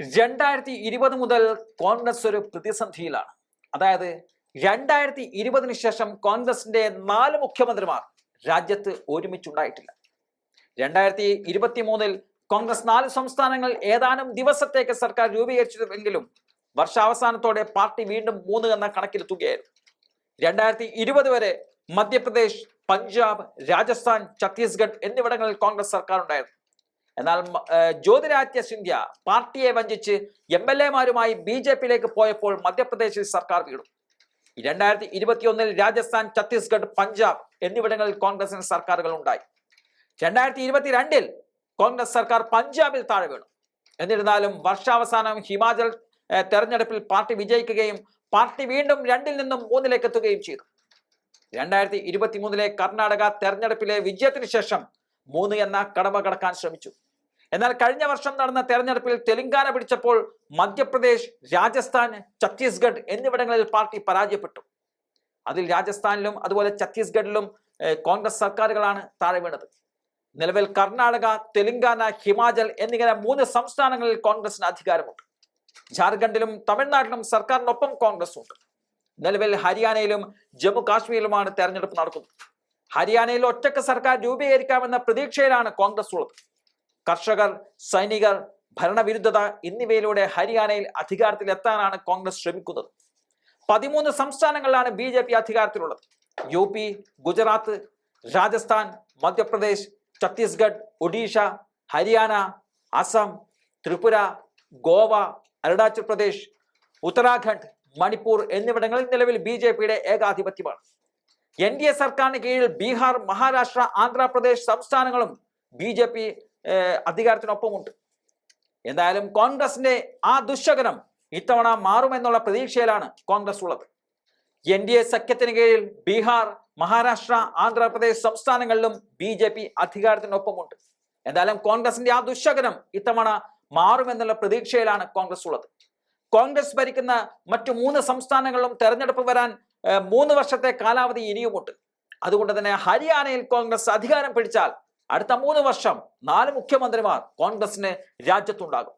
രണ്ടായിരത്തി ഇരുപത് മുതൽ കോൺഗ്രസ് ഒരു പ്രതിസന്ധിയിലാണ്. അതായത് രണ്ടായിരത്തി ഇരുപതിന് ശേഷം കോൺഗ്രസിന്റെ നാല് മുഖ്യമന്ത്രിമാർ രാജ്യത്ത് ഒരുമിച്ചുണ്ടായിട്ടില്ല. രണ്ടായിരത്തി ഇരുപത്തി മൂന്നിൽ കോൺഗ്രസ് നാല് സംസ്ഥാനങ്ങൾ ഏതാനും ദിവസത്തേക്ക് സർക്കാർ രൂപീകരിച്ചിരുന്നെങ്കിലും വർഷാവസാനത്തോടെ പാർട്ടി വീണ്ടും മൂന്ന് എന്ന കണക്കിലെത്തുകയായിരുന്നു. രണ്ടായിരത്തി ഇരുപത് വരെ മധ്യപ്രദേശ് പഞ്ചാബ് രാജസ്ഥാൻ ഛത്തീസ്ഗഡ് എന്നിവിടങ്ങളിൽ കോൺഗ്രസ് സർക്കാർ ഉണ്ടായിരുന്നു എന്നാൽ ജ്യോതിരാദിത്യ സിന്ധ്യ പാർട്ടിയെ വഞ്ചിച്ച് എം എൽ എമാരുമായി ബി ജെ പിയിലേക്ക് പോയപ്പോൾ മധ്യപ്രദേശിൽ സർക്കാർ വീണു. രണ്ടായിരത്തി ഇരുപത്തിയൊന്നിൽ രാജസ്ഥാൻ ഛത്തീസ്ഗഡ് പഞ്ചാബ് എന്നിവിടങ്ങളിൽ കോൺഗ്രസിന് സർക്കാരുകൾ ഉണ്ടായി. രണ്ടായിരത്തി ഇരുപത്തിരണ്ടിൽ കോൺഗ്രസ് സർക്കാർ പഞ്ചാബിൽ താഴെ വീണു. എന്നിരുന്നാലും വർഷാവസാനം ഹിമാചൽ തെരഞ്ഞെടുപ്പിൽ പാർട്ടി വിജയിക്കുകയും പാർട്ടി വീണ്ടും രണ്ടിൽ നിന്നും മൂന്നിലേക്ക് എത്തുകയും ചെയ്തു. രണ്ടായിരത്തി ഇരുപത്തി മൂന്നിലെ കർണാടക തെരഞ്ഞെടുപ്പിലെ വിജയത്തിന് ശേഷം മൂന്ന് എന്ന കടമ കടക്കാൻ ശ്രമിച്ചു. എന്നാൽ കഴിഞ്ഞ വർഷം നടന്ന തെരഞ്ഞെടുപ്പിൽ തെലങ്കാന പിടിച്ചപ്പോൾ മധ്യപ്രദേശ് രാജസ്ഥാൻ ഛത്തീസ്ഗഡ് എന്നിവിടങ്ങളിൽ പാർട്ടി പരാജയപ്പെട്ടു. അതിൽ രാജസ്ഥാനിലും അതുപോലെ ഛത്തീസ്ഗഡിലും കോൺഗ്രസ് സർക്കാരുകളാണ് താഴെ വീണത്. നിലവിൽ കർണാടക തെലങ്കാന ഹിമാചൽ എന്നിങ്ങനെ മൂന്ന് സംസ്ഥാനങ്ങളിൽ കോൺഗ്രസിന് അധികാരമുണ്ട്. ജാർഖണ്ഡിലും തമിഴ്നാട്ടിലും സർക്കാരിനൊപ്പം കോൺഗ്രസ് ഉണ്ട് നിലവിൽ ഹരിയാനയിലും ജമ്മു കാശ്മീരിലുമാണ് തെരഞ്ഞെടുപ്പ് നടക്കുന്നത്. ഹരിയാനയിൽ ഒറ്റയ്ക്ക് സർക്കാർ രൂപീകരിക്കാമെന്ന പ്രതീക്ഷയിലാണ് കോൺഗ്രസ് ഉള്ളത്. കർഷകർ സൈനികർ ഭരണവിരുദ്ധത എന്നിവയിലൂടെ ഹരിയാനയിൽ അധികാരത്തിൽ എത്താനാണ് കോൺഗ്രസ് ശ്രമിക്കുന്നത്. പതിമൂന്ന് സംസ്ഥാനങ്ങളിലാണ് ബി ജെ പി അധികാരത്തിലുള്ളത്. യു പി ഗുജറാത്ത് രാജസ്ഥാൻ മധ്യപ്രദേശ് ഛത്തീസ്ഗഡ് ഒഡീഷ ഹരിയാന അസം ത്രിപുര ഗോവ അരുണാചൽ പ്രദേശ് ഉത്തരാഖണ്ഡ് മണിപ്പൂർ എന്നിവിടങ്ങളിൽ നിലവിൽ ബി ജെ പിയുടെ ഏകാധിപത്യമാണ്. എൻ ഡി എ സർക്കാരിന് കീഴിൽ ബീഹാർ മഹാരാഷ്ട്ര ആന്ധ്രാപ്രദേശ് സംസ്ഥാനങ്ങളും ബി ജെ പി അധികാരത്തിനൊപ്പമുണ്ട്. എന്തായാലും കോൺഗ്രസിന്റെ ആ ദുശകനം ഇത്തവണ മാറുമെന്നുള്ള പ്രതീക്ഷയിലാണ് കോൺഗ്രസ് ഉള്ളത്. എൻ ഡി എ സഖ്യത്തിന് കീഴിൽ ബീഹാർ മഹാരാഷ്ട്ര ആന്ധ്രാപ്രദേശ് സംസ്ഥാനങ്ങളിലും ബി ജെ പി അധികാരത്തിനൊപ്പമുണ്ട്. എന്തായാലും കോൺഗ്രസിന്റെ ആ ദുശകനം ഇത്തവണ മാറുമെന്നുള്ള പ്രതീക്ഷയിലാണ് കോൺഗ്രസ് ഉള്ളത്. കോൺഗ്രസ് ഭരിക്കുന്ന മറ്റു മൂന്ന് സംസ്ഥാനങ്ങളിലും തെരഞ്ഞെടുപ്പ് വരാൻ മൂന്ന് വർഷത്തെ കാലാവധി ഇനിയുമുണ്ട്. അതുകൊണ്ട് തന്നെ ഹരിയാനയിൽ കോൺഗ്രസ് അധികാരം പിടിച്ചാൽ അടുത്ത മൂന്ന് വർഷം നാല് മുഖ്യമന്ത്രിമാർ കോൺഗ്രസിന് രാജ്യത്തുണ്ടാകും.